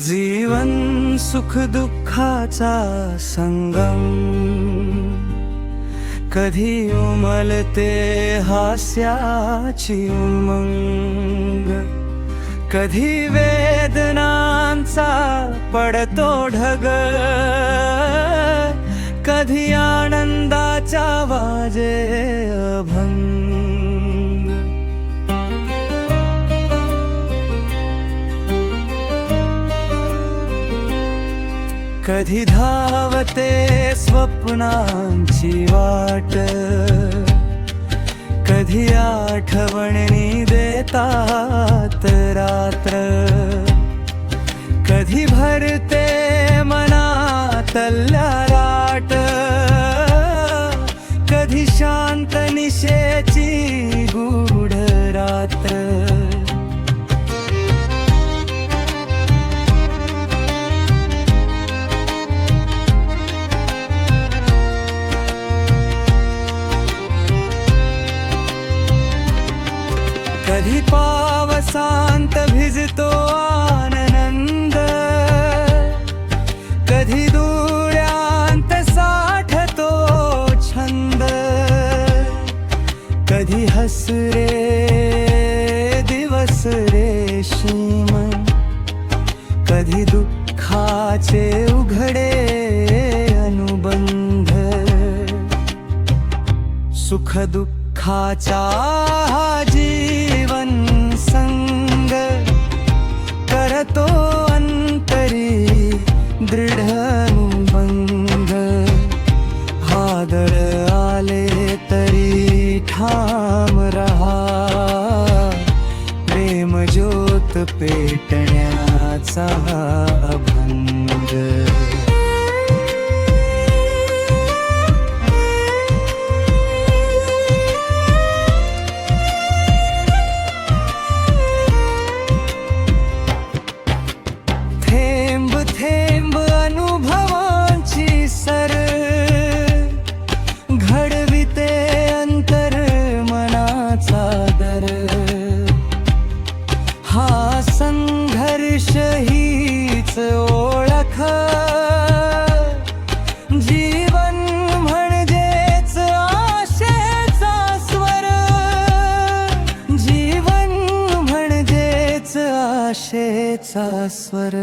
जीवन सुख दुःखाचा संगम. कधी उमलते हास्याची उमंग. कधी वेदनांचा पडतो ढग. कधी आनंदाचा वाजे अभंग. कधी धावते स्वप्नांची वाट. कधी आठवणी देतात रात्र. कधी भरते मनातल्या राट कधी शांत निशेची गूढ रात्र. कधी पावसांत भिजतो आनंद. कधी दुळ्यांत साठतो छंद. कधी हसरे दिवस रेशीम कधी दुःखाचे उघडे अनुबंध. सुख दुःखाचा जी पेटण्याचा संघर्ष हीच ओळख. जीवन म्हणजेच आशेचा स्वर. जीवन म्हणजेच आशेचा स्वर.